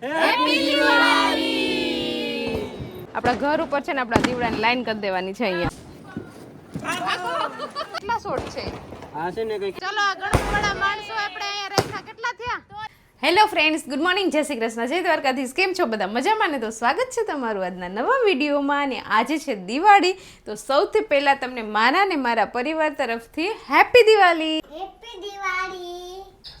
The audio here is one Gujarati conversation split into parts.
આપણા ઘર ઉપર છે ને આપણા દીવડાની લાઈન કરી દેવાની છે અહીંયા. કેટલા છોડ છે? હા છે ને કઈ ચલો ગણપડા માણસો આપણે અહીંયા રાખ્યા કેટલા થયા? હેલો ફ્રેન્ડ્સ ગુડ મોર્નિંગ જય શ્રી કૃષ્ણ. જય દ્વારકાધીશ. કેમ છો બધા? મજામાં ને? તો સ્વાગત છે તમારું આજના નવા વિડીયોમાં. અને આજે છે દિવાળી. તો સૌથી પહેલા તમને મારા ને મારા પરિવાર તરફથી હેપી દિવાળી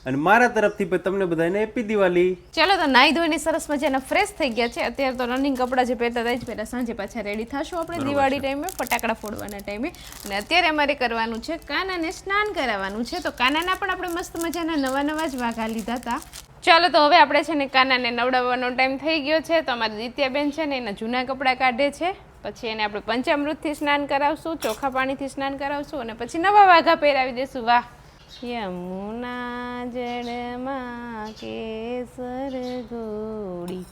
અને મારા તરફથી પણ તમને બધાને હેપી દિવાળી. ચાલો તો નાઈ ધોઈને સરસ મજાના ફ્રેશ થઈ ગયા છે. અત્યારે તો રનિંગ કપડાં જે પહેરતા હતા જ પહેલાં સાંજે પાછા રેડી થશું આપણે દિવાળી ટાઈમે ફટાકડા ફોડવાના ટાઈમે. અને અત્યારે અમારે કરવાનું છે કાનાને સ્નાન કરાવવાનું છે. તો કાનાના પણ આપણે મસ્ત મજાના નવા નવા જ વાઘા લીધા હતા. ચાલો તો હવે આપણે છે ને કાનાને નવડાવવાનો ટાઈમ થઈ ગયો છે. તો અમારી દિત્યાબેન છે ને એના જૂના કપડાં કાઢે છે. પછી એને આપણે પંચામૃતથી સ્નાન કરાવશું ચોખા પાણીથી સ્નાન કરાવશું અને પછી નવા વાઘા પહેરાવી દઈશું વાહ! યમુના જળમાં કેસર ગોળી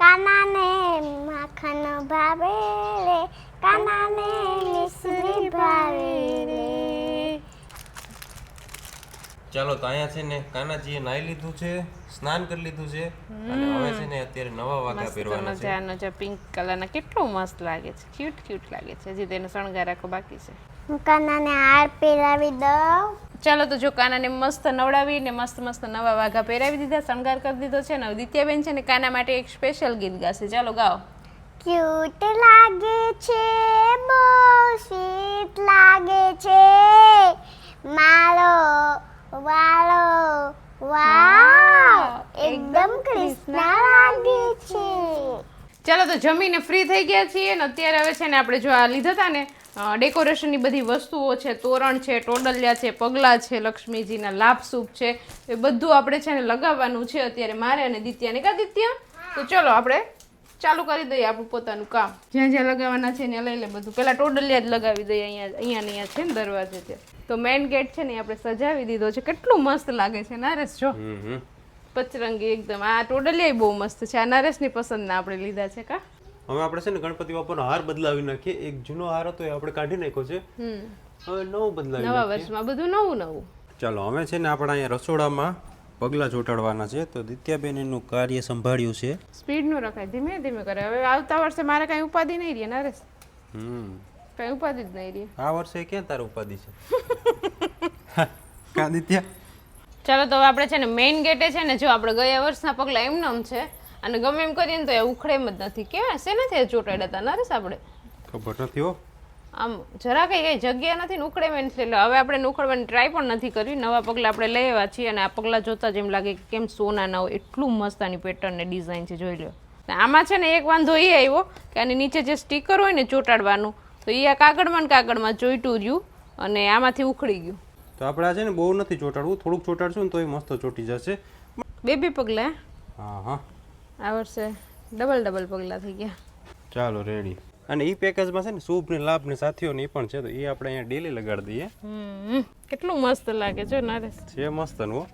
કાનાને માખણ ભાવે રે કાનાને મિશ્રી ભાવે રે. ચાલો તો અહીંયા છે ને કાનાજીએ નાઈ લીધું છે સ્નાન કરી લીધું છે અને હવે છે ને અત્યારે નવા વાઘા પહેરવાના છે. મજાનો જે પિંક કલરના. કેટલો મસ્ત લાગે છે ક્યુટ ક્યુટ લાગે છે હજી તેનો શણગાર રાખો બાકી છે. હું કાનાને હાર પહેરાવી દઉં. ચાલો તો જો કાનાને મસ્ત નવડાવી ને મસ્ત મસ્ત નવા વાઘા પહેરાવી દીધા શણગાર કરી દીધો છે ને દિત્યાબેન છે ને કાના માટે એક સ્પેશિયલ ગીત ગાશે. ચાલો ગાઓ. ક્યુટ લાગે છે બહુ સ્વીટ લાગે છે. મારો વાળો વાવ એકદમ કૃષ્ણા લાગે છે. ચાલો તો જમીને ફ્રી થઈ ગયા છીએ ને અત્યારે હવે છે ને આપણે જો આ લીધા હતા ને ડેકોરેશનની બધી વસ્તુઓ છે તોરણ છે ટોડલિયા છે પગલાં છે લક્ષ્મીજીના લાભસૂપ છે એ બધું આપણે છે ને લગાવવાનું છે. અત્યારે મારે અને દિત્યાને કા દિત્યા? તો ચલો આપણે ચાલુ કરી દઈએ આપણું પોતાનું કામ. જ્યાં જ્યાં લગાવવાના છે ને લઈ લે બધું. પહેલાં ટોડલિયા જ લગાવી દઈએ અહીંયા અહીંયા ને અહીંયા છે ને દરવાજે છે તો મેઇન ગેટ છે ને આપણે સજાવી દીધો છે. કેટલું મસ્ત લાગે છે નારેશ જો. પચરંગી એકદમ. આ ટોડલિયા બહુ મસ્ત છે. આ નારેશની પસંદના આપણે લીધા છે કા? હવે આપણે છે ને ગણપતિ બાપાનો હાર બદલાવી નાખીએ. એક જૂનો હાર હતો એ આપણે કાઢી નાખ્યો છે. હવે નવો બદલાવી નવા વર્ષમાં બધું નવું નવું. ચાલો હવે છે ને આપણે અહીંયા રસોડામાં પગલાં ચોંટાડવાના છે. તો દિત્યાબેન એનું કાર્ય સંભાળ્યું છે. સ્પીડનું રખાય. ધીમે ધીમે કરે. હવે આવતા વર્ષે મારે કાંઈ ઉપાધિ નહીં રહે નરેશ. હમ. કાંઈ ઉપાધિ જ નહીં રહે. આ વર્ષે ક્યાં તારું ઉપાધિ છે? કા દિત્યા? ચાલો તો આપણે છે ને મેઇન ગેટે છે ને જો આપણે ગયા વર્ષના પગલાં એમનેમ છે અને ગમે એમ કરીએ ને તો એ ઉખડે એમ જ નથી. કેવા શેનાથી ચોટાડ્યા હતા નરેશ આપણે? ખબર નથી હો. આમ જરા કઈ કઈ જગ્યા નથી ઉખડે એમ એટલે હવે આપણે ઉખડવાની ટ્રાય પણ નથી કરી. નવા પગલાં આપણે લઈ આવ્યા છીએ અને આ પગલાં જોતા જ એમ લાગે કે કેમ સોના ના હોય. એટલું મસ્ત આની પેટર્ન ને ડિઝાઇન છે જોઈ લો આમાં છે ને એક વાંધો એ આવ્યો કે આની નીચે જે સ્ટીકર હોય ને ચોટાડવાનું તો એ આ કાગળમાં ને કાગળમાં ચોઈટું રહ્યું અને આમાંથી ઉખડી ગયું. તો આપણે છે ને બહુ નથી ચોટાડવું. થોડુંક ચોટાડશું ને તો એ મસ્ત ચોટી જશે. બે બે પગલાં હા હા. આ વર્ષે ડબલ ડબલ પગલાં થઈ ગયા. ચાલો રેડી અને એ પેકેજમાં છે ને શુભ ને લાભ ને સાથીઓ ને એ પણ છે તો એ આપણે અહીંયા ડેલી લગાડી દઈએ. કેટલું મસ્ત લાગે છે નરેશ. છે મસ્તનું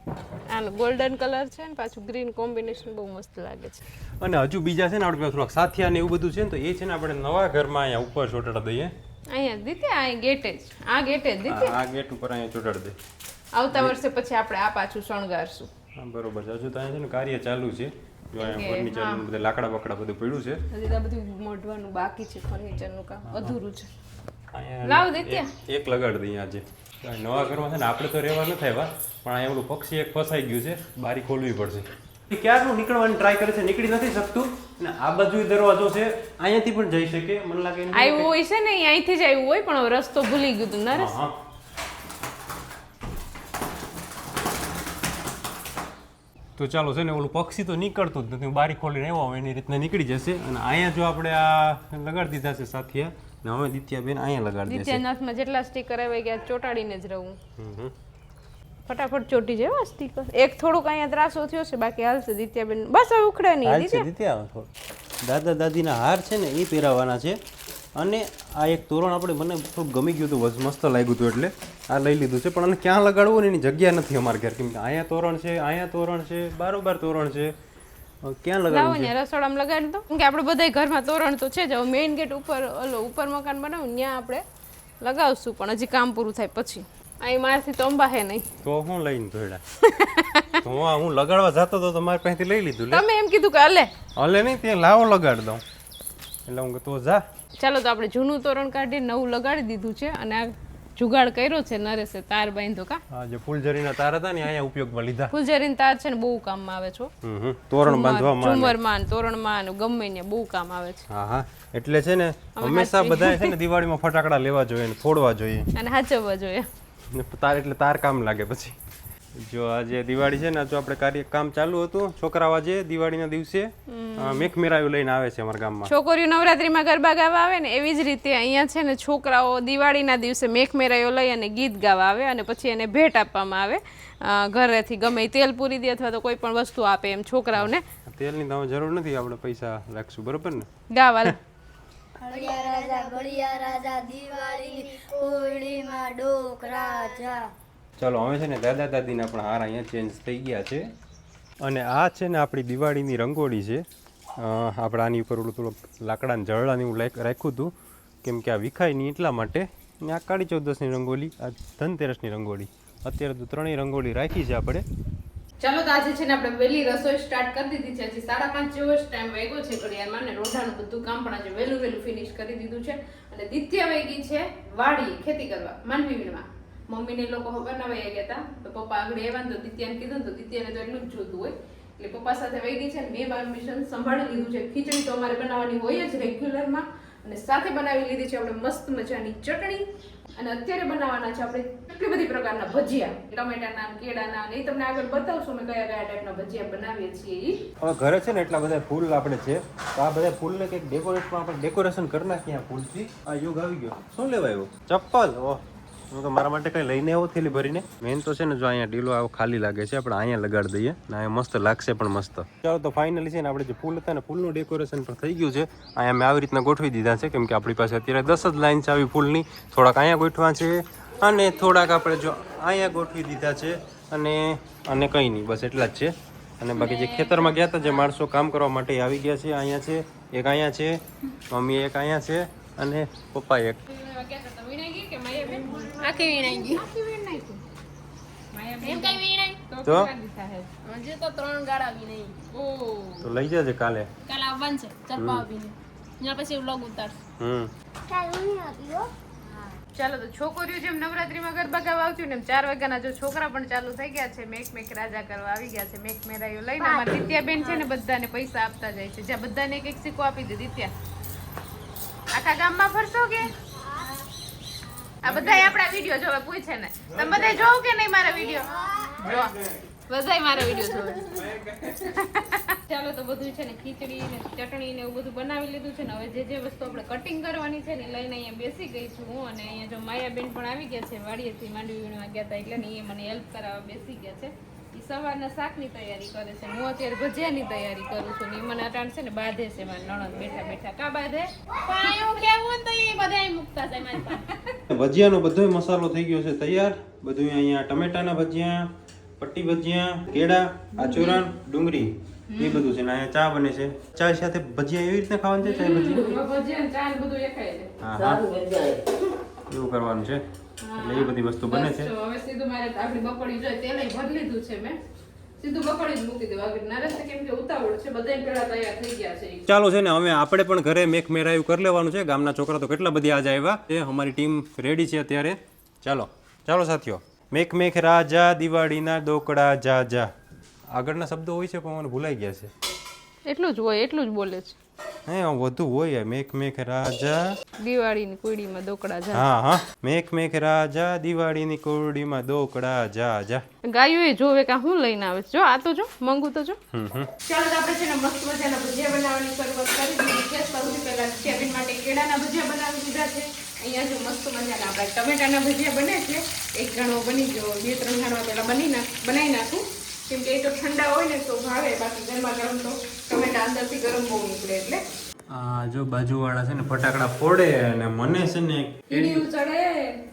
આનો ગોલ્ડન કલર છે ને પાછું ગ્રીન કોમ્બિનેશન બહુ મસ્ત લાગે છે. અને હજુ બીજા છે ને આપણે થોડાક સાથિયા ને એવું બધું છે ને તો એ છે ને આપણે નવા ઘરમાં અહીંયા ઉપર ચોટાડી દઈએ. અહીંયા દીતે આ ગેટે જ. આ ગેટે જ દીધી? આ ગેટ ઉપર અહીંયા ચોંટાડી દે આવતા વર્ષે પછી આપણે આ પાછું શણગારશું. બરોબર છે. હજુ તો અહીંયા છે ને કાર્ય ચાલુ છે. ફર્નિચર બધા લાકડા બકડા બધું પડ્યું છે. હજી તો બધું મોઢવાનું બાકી છે ફર્નિચરનું કામ. અધૂરું છે. લાવ દે ત્યાં. એક લગાડ દઈએ આજે નવા ઘરમાં છે ને આપણે તો રહેવા નથી આવ્યા પણ અહીંયા ઓલું પક્ષી એક ફસાઈ ગયું છે બારી ખોલવી પડશે. ક્યારનું નીકળવાની ટ્રાય કરે છે નીકળી નથી શકતું. અને આ બાજુ દરવાજો છે અહીંયાથી પણ જઈ શકે. મને લાગે આવ્યું હોય છે ને અહીંથી જ આવ્યું હોય પણ હવે રસ્તો ભૂલી ગયું તું નરેશ. તો ચાલો છે ને ઓલું પક્ષી તો નીકળતું જ નથી. હું બારી ખોલીને આવ્યો હવે એની રીતના નીકળી જશે. અને અહીંયા જો આપણે આ લગાડી દીધા છે સાથીએ ને હવે દિત્યાબેન અહીંયા લગાડી દીધા દિત્યાનાથમાં જેટલા સ્ટીકર આવે ગયા ચોટાડીને જ રહું. ફટાફટ ચોટી જાય સ્ટીકર એક થોડુંક અહીંયા ત્રાસો થયો છે બાકી હાલશે દિત્યાબેન. બસ હવે ઉખડે નહીં દિત્યા. દાદા દાદીના હાર છે ને એ પહેરાવાના છે. અને આ એક તોરણ આપણે મને થોડું ગમી ગયું હતું મસ્ત લાગ્યું હતું એટલે આ લઈ લીધું છે. પણ આને ક્યાં લગાડવું ને એની જગ્યા નથી અમારે ઘેર. કેમ કે અહીંયા તોરણ છે અહીંયા તોરણ છે બારોબાર તોરણ છે. ક્યાં લગાડવું ને રસોડામાં લગાડી દો કે આપણે બધા ઘરમાં તોરણ તો છે જ. હવે મેઇન ગેટ ઉપર ઓલો ઉપર મકાન બનાવું ત્યાં આપણે લગાવશું પણ હજી કામ પૂરું થાય પછી. અહીં મારાથી તો અંબા હે નહીં. તો હું લઈને ધોયડા હું હું લગાડવા જતો હતો તો મારી પાસેથી લઈ લીધું તમે એમ કીધું કે હલે. હલે નહીં ત્યાં લાવો લગાડ દઉં. એટલે હું તો જા. ચાલો તો આપણે જૂનું તોરણ કાઢી નવું લગાડી દીધું છે અને આ જુગાડ કર્યો છે નરેશે તાર બાંધો કા. હા જે ફૂલઝરીના તાર હતા ને અહીંયા ઉપયોગમાં લીધા. ફૂલઝરીના તાર છે ને બહુ કામમાં આવે છો. તોરણ બાંધવામાં ઝુમરમાં તોરણમાં ને ગમે ને બહુ કામ આવે છે. હા હા. એટલે છે ને હંમેશા બધા છે ને દિવાળીમાં ફટાકડા લેવા જોઈએ ને ફોડવા જોઈએ. અને હાચવવા જોઈએ. તાર એટલે તાર કામ લાગે પછી. જો આજે દિવાળી છે ને જો આપણે કાર્ય કામ ચાલુ હતું છોકરાઓ આજે દિવાળીના દિવસે મેઘ મેરાયું લઈને આવે છે અમારા ગામમાં. છોકરીઓ નવરાત્રીમાં ગરબા ગાવા આવે ને એવી જ રીતે અહીંયા છે ને છોકરાઓ દિવાળીના દિવસે મેઘમેરાઈઓ લઈ અને ગીત ગાવા આવે અને પછી એને ભેટ આપવામાં આવે. ઘરેથી ગમે તેલ પૂરી દે અથવા તો કોઈ પણ વસ્તુ આપે એમ છોકરાઓને. તેલની તો જરૂર નથી આપણે પૈસા રાખશું બરોબર ને? ગાવા બળિયા રાજા બળિયા રાજા દિવાળી હોળીમાં ડોક રાજા ચાલો હવે છે ને દાદા દાદીના પણ હાર અહીંયા ચેન્જ થઈ ગયા છે. અને આ છે ને આપણી દિવાળીની રંગોળી છે. આપણે આની ઉપર ઓલું થોડુંક લાકડાને જળડાની એવું રાખ્યું હતું. કેમ કે આ વિખાય નહીં એટલા માટે. ને આ કાળી ચૌદસની રંગોળી, આ ધનતેરસની રંગોળી. અત્યારે તો ત્રણેય રંગોળી રાખી છે આપણે. ચાલો તો આજે છે ને આપણે વહેલી રસોઈ સ્ટાર્ટ કરી દીધી છે. હજી સાડા પાંચ જેવો જ ટાઈમ વાગ્યો છે ઘડિયાળમાં અને રોઢાનું બધું કામ પણ આજે વહેલું વહેલું ફિનિશ કરી દીધું છે. અને દિત્યા વૈગી છે વાડી ખેતી કરવા, માનવી વીણમાં મમ્મીને લોકો બનાવાઈ ગયા હતા તો પપ્પા આગળ એવા તો દિત્યાને કીધું તો દિત્યાને તો એટલું જ જોતું હોય. એટલે પપ્પા સાથે વહી છે ને મેં મારું મિશન સંભાળી લીધું છે. ખીચડી તો અમારે બનાવવાની હોય જ રેગ્યુલરમાં અને સાથે બનાવી લીધી છે આપણે મસ્ત મજાની ચટણી. અને અત્યારે બનાવવાના છે આપણે કેટલી બધી પ્રકારના ભજીયા. ટમેટાના કેળાના એ તમને આગળ બતાવશું અમે કયા કયા ટાઈપના ભજીયા બનાવીએ છીએ હવે ઘરે છે ને એટલા બધા ફૂલ આપણે છે, તો આ બધા ફૂલને કંઈક ડેકોરેટમાં આપણે ડેકોરેશન કરી નાખીએ આ ફૂલથી. આ યુગ આવી ગયો. શું લેવાયો ચપ્પલ, ઓહ. હું મારા માટે કંઈ લઈને આવો થેલી ભરીને. મેન તો છે ને જો અહીંયા ઢીલો આવો ખાલી લાગે છે, આપણે અહીંયા લગાડી દઈએ. ને અહીંયા મસ્ત લાગશે પણ મસ્ત. ચાલો તો ફાઇનલી છે ને આપણે જે ફૂલ હતા ને, ફૂલનું ડેકોરેશન પણ થઈ ગયું છે. અહીંયા મેં આવી રીતના ગોઠવી દીધા છે, કેમ કે આપણી પાસે અત્યારે દસ જ લાઈન છે આવી ફૂલની. થોડાક અહીંયા ગોઠવા છે અને થોડાક આપણે જો અહીંયા ગોઠવી દીધા છે. અને અને કંઈ નહીં, બસ એટલા જ છે. અને બાકી જે ખેતરમાં ગયા હતા જે માણસો કામ કરવા માટે આવી ગયા છે, અહીંયા છે, એક અહીંયા છે, મમ્મી એક અહીંયા છે, અને પપ્પા એક. આખી વીણાઈ ગઈ. આખી વીણાઈ ગઈ. એમ કઈ વીણાય તો તો? કેટલા દીધા હે? હજી તો ત્રણ ગાળા વીણાઈ. ઓહ. તો લઈ જજે કાલે. કાલ આવવાનું છે. ચરપા આવીને એના પછી વ્લોગ ઉતારશું. હમ. ચાલુ નહીં હતી હો. ચાલો તો છોકરીઓ જેમ નવરાત્રીમાં ગરબા ગાવા આવતી ને એમ ચાર વાગ્યાના જો છોકરા પણ ચાલુ થઈ ગયા છે મેક મેક રાજા કરવા આવી ગયા છે મેક મેરાયો લઈને અમારી દિત્યાબેન છે ને બધાને પૈસા આપતા જાય છે. જ્યાં બધાને એક એક સિક્કો આપી દે દિત્યા. આખા ગામમાં ફરશો કે? આ બધાય આપણા વીડિયો જોવે પૂછે ને. તમે બધાય જોવો કે નહીં મારા વીડિયો જો બધાય મારા વીડિયો જોવે. ચાલો તો બધું છે ને ખીચડી ને ચટણી ને એવું બધું બનાવી લીધું છે ને હવે જે જે વસ્તુ આપણે કટિંગ કરવાની છે ને લઈને અહીંયા બેસી ગઈ છું હું અને અહીંયા જો માયાબેન પણ આવી ગયા છે વાડીએથી માંડવી વીણવા ગયા હતા એટલે ને એ મને હેલ્પ કરાવવા બેસી ગયા છે. એ સવારના શાકની તૈયારી કરે છે. હું અત્યારે ભજીયાની તૈયારી કરું છું ને એ મને અટાણ છે ને બાંધે છે મારા નણંદ બેઠા બેઠા. કા બાંધે? પાયો કેવું તો એ બધાય મૂકતા છે મારી પાસે. ભજીયાનો બધો મસાલો થઈ ગયો છે તૈયાર. બધું અહીંયા ટમેટાના ભજીયા પટ્ટી ભજીયા કેળા આચુરણ ડુંગળી એ બધું છે ને અહીંયા ચા બને છે. ચા સાથે ભજીયા એવી રીતે ખાવાનું છે ચા ભજીયા? ભજીયા ચા બધું એકાય છે. હા હા. એવું કરવાનું છે. એટલે એ બધી વસ્તુ બને છે. હવે સીધું મારે આપણી બકોડી જોઈએ તેલ ભરી લીધું છે મેં. સીધું બકોડી જ મૂકી દેવા. નરેશ કેમ કે ઉતાવળ છે બધાય પેલા તૈયાર થઈ ગયા છે. ચાલો છે ને હવે આપણે પણ ઘરે મેક મેરાયું કરી લેવાનું છે. ગામના છોકરા તો કેટલા બધી આજે આવ્યા. એ અમારી ટીમ રેડી છે અત્યારે. ચાલો ચાલો સાથીઓ. મેક મેક રાજા દિવાળીના દોકડા જા જા. આગળના શબ્દો હોય છે પણ મને ભૂલાઈ ગયા છે. એટલું જ હોય એટલું જ બોલે છે. હે વધુ હોય મેક મેક રાજા. દિવાળીની કુડીમાં દોકડા જા. હા હા. મેક મેક રાજા દિવાળીની કુડીમાં દોકડા જા જા. ગાયો એ જોવે કે હું લઈને આવે જો આ તો જો મંગુ તો જો. હમ હમ. ચાલો તો આપણે છે ને મસ્ત મજાના ભજીયા બનાવવાની શરૂઆત કરી દીધી છે. સૌથી પહેલા કેબિન માટે કેળાના ભજીયા બનાવી દીધા છે. અહીંયા જો મસ્ત મજાના આપણા ટમેટાના ભજીયા બને છે. એક જણો બની ગયો બે ત્રણ ઘણવા પહેલા બની નાખ બનાવી નાખું. કેમ કે એ તો ઠંડા હોય ને તો ભાવે બાકી ગરમા ગરમ તો ટમેટા અંદરથી ગરમ બહુ નીકળે એટલે. આ જો બાજુવાળા છે ને ફટાકડા ફોડે અને મને છે ને કીડીયું ચડે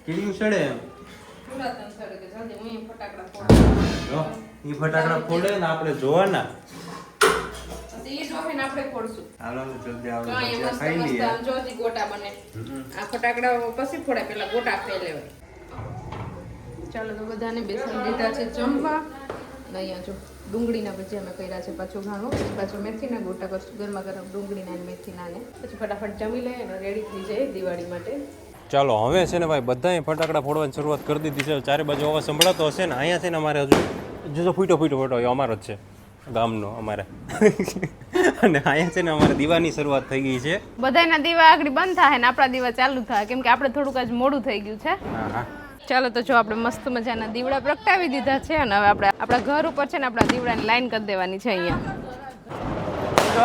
કીડીયું ચડે પુરાતન ચડે કે જલ્દી હું ફટાકડા ફોડું. જો ઈ ફટાકડા ફોડે ને આપણે જોવાના. ચાલો તો બધાને બેસન દીધા છે જમવા. અને અહીંયા જો ડુંગળીના ભજીયા મેં કર્યા છે પાછું ઘાણું. પાછું મેથીના ગોટા કરશું ગરમા ગરમ ડુંગળીના અને મેથીના ને પછી ફટાફટ જમી લઈએ અને રેડી થઈ જાય દિવાળી માટે. ચાલો હવે છે ને ભાઈ બધાએ ફટાકડા ફોડવાની શરૂઆત કરી દીધી છે. ચારે બાજુ અવાજ સંભળાતો હશે ને અહીંયા છે ને અમારે હજુ જો જો ફૂટો ફૂટો ફૂટો એ અમારો જ છે ગામનો અમારે. અને અહીંયા છે ને અમારે દીવાની શરૂઆત થઈ ગઈ છે. બધાના દીવા આગળ બંધ થાય ને આપણા દીવા ચાલુ થાય કેમ કે આપણે થોડુંક આજ મોડું થઈ ગયું છે. હા હા. ચાલો તો જો આપણે મસ્ત મજાના દીવડા પ્રગટાવી દીધા છે અને હવે આપણે આપણા ઘર ઉપર છે ને આપણા દીવડાની લાઈન કરી દેવાની છે અહીંયા.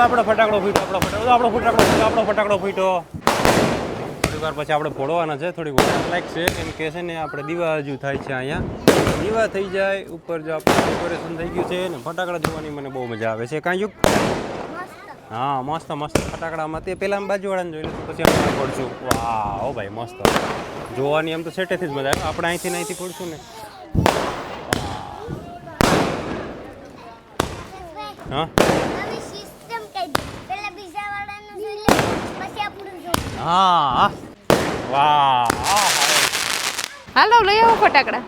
આપણો ફટાકડો ફૂટ્યો આપણો ફટાકડો આપણો ફટાકડો ફૂટ્યો આપણો ફટાકડો ફૂટ્યો. વાર પછી આપણે ફોડવાના છે, થોડીક વાર લાગશે. કેમ કે છે ને, આપણે દીવા હજુ થાય છે અહીંયા. દીવા થઈ જાય, ઉપર જો આપણે ડેકોરેશન થઈ ગયું છે ને, ફટાકડા જોવાની મને બહુ મજા આવે છે. કાંઈ હા મસ્ત મસ્ત. ફટાકડામાં તે પેલા બાજુવાળાને જોઈ લઉં પછી અમે ફોડશું વાહ ઓ ભાઈ મસ્ત. જોવાની આમ તો સેટેથી જ મજા આવે. આપણે અહીંથી ને અહીંથી ફોડશું ને. હા? નવી સિસ્ટમ કઈ પેલા બીજા વાળાનું જોઈ લે પછી આપણું જો હા વાહ હાલો લઈ આવો ફટાકડા.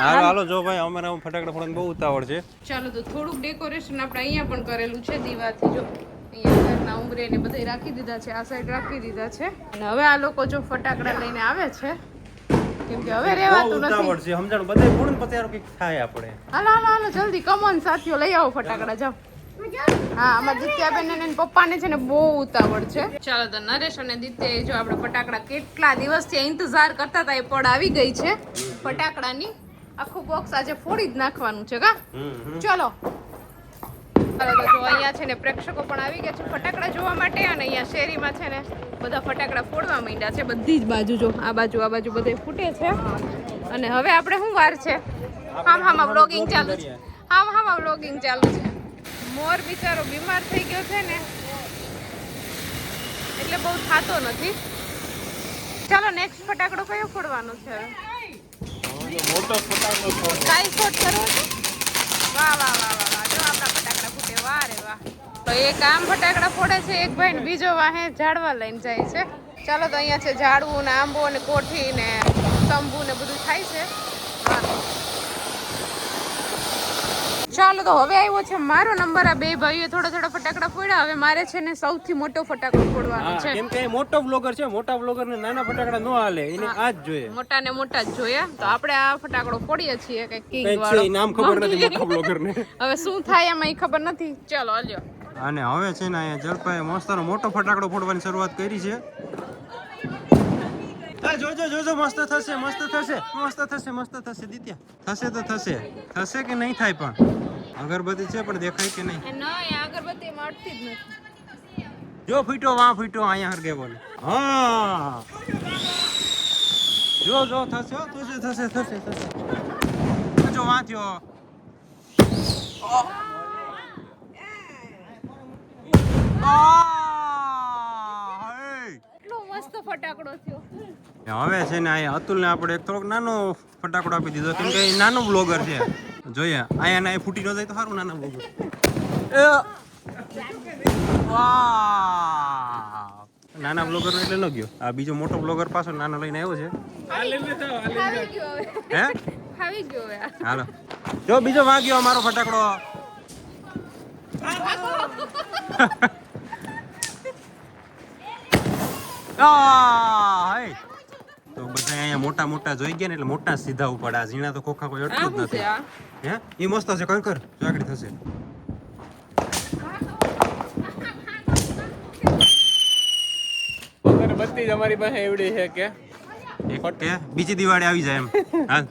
હાલો હાલો જો ભાઈ અમારે ફટાકડા ફોડવાની બહુ ઉતાવળ છે. ચાલો તો થોડુંક ડેકોરેશન આપણે અહીંયા પણ કરેલું છે દીવાથી. જો અહીંયા ઘરના ઉમરે ને બધે રાખી દીધા છે આ સાઈડ રાખી દીધા છે. અને હવે આ લોકો જો ફટાકડા લઈને આવે છે કેમ કે હવે રહેવાતું નથી. ઉતાવળ છે. સમજાણું? બધે ફોડ પછી હારું કંઈક થાય આપણે. હાલો હાલો હાલો જલ્દી કમોન સાથીઓ લઈ આવો ફટાકડા જાઓ. હા અમારા દિત્યાબેન અને પપ્પાને છે ને બહુ ઉતાવળ છે. ચાલો તો નરેશ અને દિત્યા જો આપણે ફટાકડા કેટલા દિવસથી ઇંતજાર કરતા હતા એ પડ આવી ગઈ છે ફટાકડાની. આખું બોક્સ આજે ફોડી જ નાખવાનું છે કા? ચલો. ચાલો તો જો અહીંયા છે ને પ્રેક્ષકો પણ આવી ગયા છે ફટાકડા જોવા માટે અને અહીંયા શેરીમાં છે ને બધા ફટાકડા ફોડવા માંડ્યા છે. બધી જ બાજુ જો આ બાજુ આ બાજુ બધે ફૂટે છે. અને હવે આપણે શું વાર છે? હામ હામાં બ્લોગિંગ ચાલુ છે. હામ હામાં બ્લોગિંગ ચાલુ છે. મોર બિચારો બીમાર થઈ ગયો છે ને એટલે બહુ થાતો નથી. ચાલો નેક્સ્ટ ફટાકડો કયો ફોડવાનો છે? મોટો ફટાકડો કાઈ શોટ કરો છે વાહ વાહ વાહ વાહ જો આપણા ફટાકડા ફૂટે વાહ રે વાહ તો એક આમ ફટાકડા ફોડે છે, એક ભાઈ ને બીજો વાહે ઝાડવા લઈને જાય છે. ચાલો તો અહીંયા છે ઝાડવું ને આંબો ને કોઠી ને તંબુ ને બધું થાય છે હા. ચાલો તો હવે આવ્યો છે મારો નંબર. આ બે ભાઈઓ થોડા થોડા ફટાકડા ફોડ્યા. હવે મારે છે ને સૌથી મોટો ફટાકડો ફોડવાનો છે. કેમ કે મોટો બ્લોગર છે મોટા બ્લોગર ને નાના ફટાકડા નો હાલે એને આ જ જોઈએ. મોટા ને મોટા જ જોઈએ. તો આપણે આ ફટાકડો ફોડીએ છીએ કે કિંગ વાળો. નામ ખબર નથી મોટા બ્લોગર ને. હવે શું થાય એમાં ખબર નથી. ચાલો હાલ્યો. અને હવે છે ને અહીંયા જલપાએ મસ્તનો મોટો ફટાકડો ફોડવાની શરૂઆત કરી છે. આ જોજો જોજો મસ્ત થશે મસ્ત થશે મસ્ત થશે મસ્ત થશે દિત્યા. થશે તો થશે. થશે કે નહીં થાય પણ? અગરબત્તી છે પણ દેખાય કે નહીં? અગરબત્તી જ નથી. જો ફૂટો વા ફૂટો અહીંયા હરગે બોલે. હા. જો જો થશે હો, થશે થશે થશે થશે. જો વાંચ્યો થયો. એટલો મસ્ત ફટાકડો થયો. હવે છે ને અહીંયા અતુલને આપણે એક થોડોક નાનો ફટાકડો આપી દીધો. કેમ કે નાનો બ્લોગર છે. જોઈએ અહીંયા ના ફૂટી ન જાય તો સારું નાના બ્લોગર નાના બ્લોગર એટલે ન ગયો. આ બીજો મોટો બ્લોગર પાછો નાનો લઈને આવ્યો છે. હે. હાલો. જો, બીજો વાગ્યો અમારો ફટાકડો. આ. તો બધા અહીંયા મોટા મોટા જોઈ ગયા ને એટલે મોટા સીધા ઉપાડે આ ઝીણા તો ખોખા કોઈ અટકું જ નથી. હે? એ મસ્ત છે કર કર જો આગળ થશે. બત્તી જ અમારી પાસે એવડી છે કે. એક કે? બીજી દિવાળી આવી જાય એમ. હા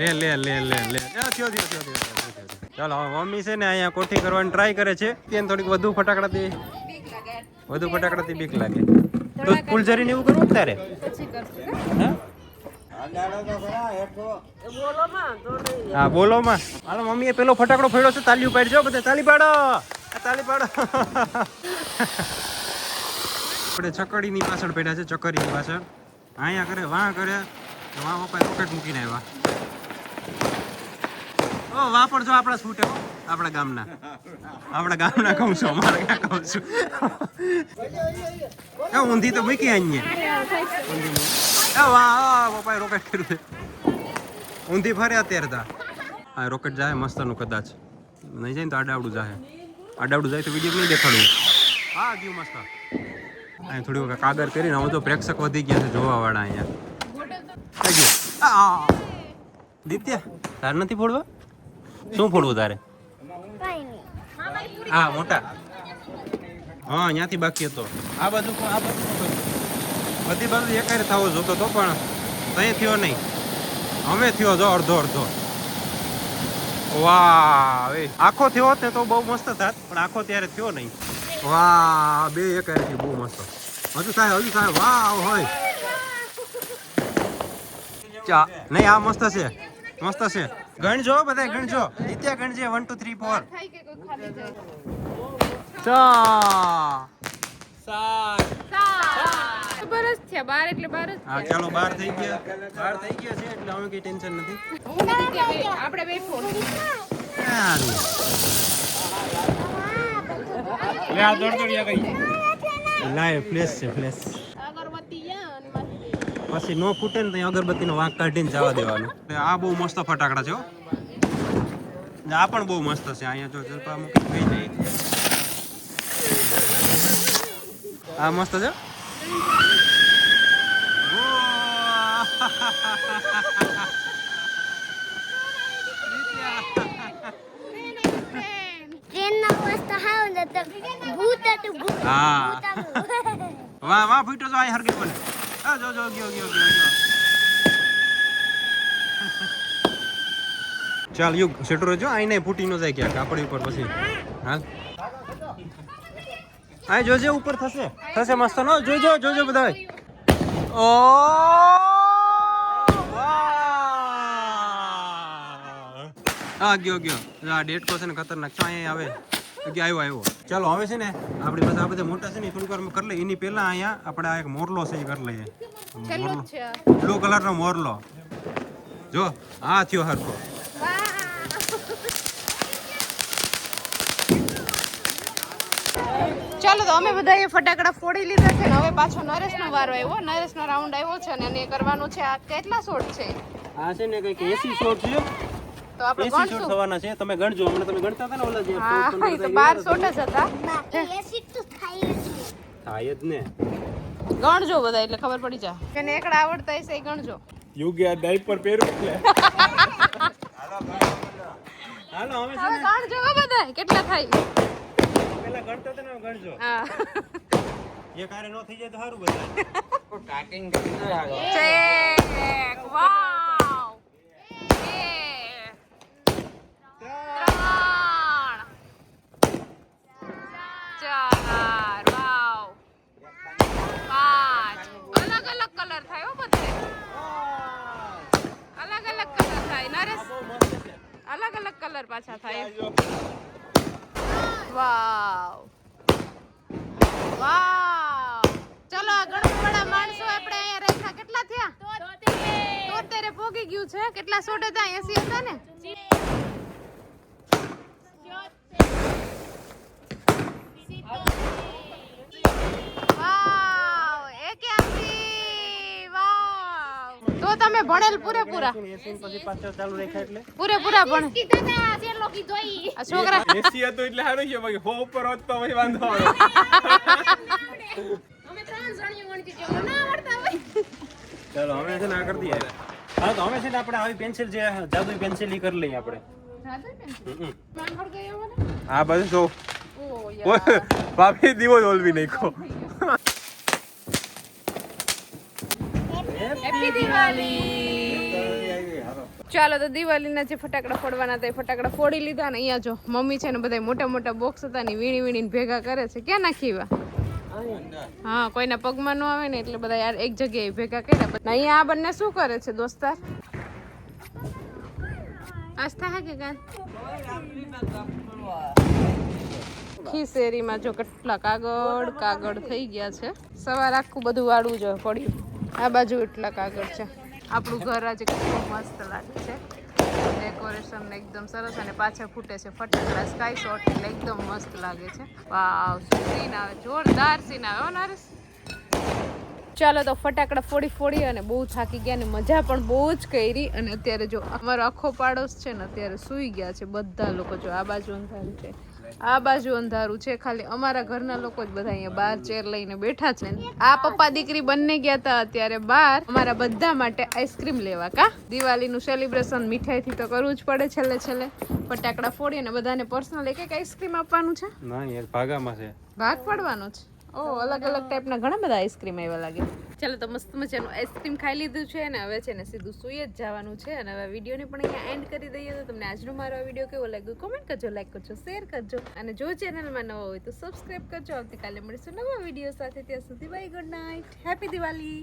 લે લે લે લે લે. થયો થયો થયો. ચાલો હવે મમ્મી છે ને અહીંયા કોઠી કરવાની ટ્રાય કરે છે. ત્યાં થોડીક વધુ ફટાકડાથી વધુ ફટાકડાથી બીક લાગે. તો ફૂલઝરી ને એવું કરવું તારે? હા? બોલો માં હાલો મમ્મીએ પેલો ફટાકડો ફેડ્યો છે તાલી ઉપાડજો બધા તાલી પાડો. તાલી પાડો. આપણે ચકડીની પાછળ પડ્યા છે ચકરીની પાછળ. અહીંયા કરે વાહ કરે. વાહ પપ્પા પોકેટ મૂકીને આવ્યા. ઓ વાહ પણ જો આપણા છૂટે હો. આપણા ગામના. આપણા ગામના કહું છું અમારા ક્યાં કહું છું. એ ઊંધી તો મૂકી અહીંયા વાહ પપ્પાએ રોકેટ કર્યું છે. ઊંધી ફરે અત્યારે તા. હા રોકેટ જાય મસ્તનું કદાચ. નહીં જાય ને તો આડાવડું જાય આડાવડું જાય તો વીડિયો નહીં દેખાડવું. હા ગયું મસ્ત. અહીં થોડી વખત કાગળ કરીને હવે તો પ્રેક્ષક વધી ગયા છે જોવાવાળા અહીંયા. થઈ ગયું. આ દિત્ય તાર નથી ફોડવા? શું ફોડવું તારે? હા મોટા. હા ત્યાંથી બાકી હતો. આ બાજુ પણ- આ બાજુ બધી. બાજુ એકારે થવો જોતો તો પણ તઈ થયો નહીં. અમે થયો જો અડધો અડધો. વાહ આખો થયો હોત તો બહુ મસ્ત થાત, પણ આખો ત્યારે થયો નહીં. વાહ, બે એકારે થી બહુ મસ્ત. હજુ થાય હજુ થાય. વાહ હોય. ચા, નહીં, આ મસ્ત છે. મસ્ત છે. ગણજો બધા ગણજો. નિત્યા ગણજે વન ટુ થ્રી ફોર ચા સાત. બરસ થયા બાર એટલે બાર જ હા ચાલો બાર થઈ ગયા. બાર થઈ ગયા છે એટલે હવે કઈ ટેન્શન નથી. ને આપણે બે ફોન. લે આ દોડ દોડિયા કઈ લાય ફ્લેશ છે ફ્લેશ અગરબત્તી યા અને માથે પછી નો ફૂટે ને ત્યાં અગરબત્તીનો વાંક કાઢીને જવા દેવાનું. આ બહુ મસ્ત ફટાકડા છે આ પણ બહુ મસ્ત છે અહીંયા જો જલપા મૂકી ગઈ નહીં. આ મસ્ત છે? હા. વાહ વાહ ફૂટો જો આ હરગે બને આ જો જો ગયો ગયો ગયો ગયો. ચાલ યુગ શેટો રહેજો આઈ નહીં ફૂટી ન જાય ક્યાંક આપણી ઉપર પછી. હાલ આ જોજે ઉપર થશે. થશે મસ્ત નો? જોજો જોજો બધા ઓ! આ ગયો ગયો. આ ડેટકો છે ને ખતરનાક. છો અહીંયા આવે? કે આવ્યો આવ્યો? ચાલો હવે છે ને આપણી પાસે આ બધા મોટા છે ને થોડીક વાર કરી લઈએ. એની પહેલા અહીંયા આપણે આ એક મોરલો છે એ કરી લઈએ. મોરલો બ્લુ કલરનો મોરલો. જો આ થયો હરખો. ચાલો તો અમે બધા એ ફટાકડા ફોડી લીધા છે ને હવે પાછો નરેશનો વારો આવ્યો. નરેશનો રાઉન્ડ આવ્યો છે અને એને કરવાનું છે આ કેટલા શોટ છે? આ છે ને કંઈક એસી શોટ છે. તો આપણે ગણશું. થવાના છે. તમે ગણજો. હમણાં તમે ગણતા હતા ને ઓલા જે હા તો 12 શોટ જ હતા. બાકી એસિડ તો થાય જ થાય જ ને. ગણજો બધા એટલે ખબર પડી જાય. કે એકડા આવડતા હશે એ ગણજો. યુગે આ ડાયપર પહેરું એટલે. હાલો હાલો હવે ગણજો બધા. કેટલા થાય? પેલા ગણતો હતા ને ગણજો. હા. એ કારે નો થઈ જાય તો સારું બધા ચેક વાવ. બે. ત્રણ. ચાર. વાવ. પાંચ. અલગ અલગ કલર થાય હો બધે. અલગ અલગ કલર થાય. નરેશ અલગ અલગ કલર પાછા થાય. વાવ. વાવ. ચલો ગણપડા માણસો આપણે અહીંયા રેખા કેટલા થયા? તોતેરે પોગી ગયું છે. કેટલા સોટે હતા? એસી હતા ને? વાવ એક્યાસી વાવ તો તમે ભણેલ પૂરેપૂરા. એસી પછી પાછળ ચાલુ રાખ્યા એટલે પૂરેપૂરા ભણ. છોકરા એસી હતો એટલે સારું છે બાકી હો ઉપર હોત તો પછી વાંધો ચાલો હવે છે ને આ કરી દઈએ. હા તો હવે છે ને આપણે આવી પેન્સિલ જે જાદુ પેન્સિલ ઈ કરી લઈએ આપણે. હા બધું જો. ભાભી દીવો જ ઓલવી નાખ્યો. દિવાળી ચાલો તો દિવાળીના જે ફટાકડા ફોડવાના હતા એ ફટાકડા ફોડી લીધા ને અહીંયા જો મમ્મી છે ને બધા મોટા મોટા બોક્સ હતા ને વીણી વીણીને ભેગા કરે છે. ક્યાં નાખી એવા હા, કોઈના પગમાં ન આવે ને એટલે બધા યાર એક જગ્યાએ ભેગા કર્યા. અહીંયા આ બંને શું કરે છે દોસ્તાર? આસ્થા હે કે કાન? ખીસેરીમાં જો કેટલા કાગળ કાગળ થઈ ગયા છે. સવાર આખું બધું વાળવું જોઈએ પડ્યું. આ બાજુ એટલા કાગળ છે. આપણું ઘર આજે કેટલું મસ્ત લાગે છે. ડેકોરેશન ને એકદમ સરસ અને પાછા ફૂટે છે ફટાકડા સ્કાય શોટ એટલે એકદમ મસ્ત લાગે છે. વાવ સીન આવે, જોરદાર સીન આવે હો, નરેશ. ચાલો તો ફટાકડા ફોડી ફોડી અને બહુ થાકી ગયા અને મજા પણ બહુ જ કરી. અને અત્યારે જો અમારો આખો પાડોશ છે ને અત્યારે સૂઈ ગયા છે બધા લોકો. જો આ બાજુ અંધારું છે. આ બાજુ અંધારું છે. ખાલી અમારા ઘરના લોકો જ બધા અહીંયા બહાર ચેર લઈને બેઠા છે. આ પપ્પા દીકરી બંને ગયા હતા અત્યારે બહાર. અમારા બધા માટે આઈસ્ક્રીમ લેવા કા? દિવાળીનું સેલિબ્રેશન મીઠાઈથી તો કરવું જ પડે છેલ્લે છેલ્લે. ફટાકડા ફોડી અને બધાને પર્સનલ એક એક આઈસ્ક્રીમ આપવાનું છે? ના યાર ભાગામાં છે. ભાગ પાડવાનો છે ઓ, અલગ અલગ ટાઈપના ઘણા બધા આઈસ્ક્રીમ આવ્યા લાગે. ચાલો તો મસ્ત મજાનું આઈસ્ક્રીમ ખાઈ લીધું છે અને હવે છે ને સીધું સુઈ જ જવાનું છે અને હવે વિડીયોને પણ અહીંયા એન્ડ કરી દઈએ તો તમને આજનો મારો વીડિયો કેવો લાગ્યો કોમેન્ટ કરજો લાઈક કરજો શેર કરજો અને જો ચેનલમાં નવો હોય તો સબસ્ક્રાઈબ કરજો. આવતીકાલે મળીશું નવા વીડિયો સાથે. ત્યાં સુધી bye good night happy Diwali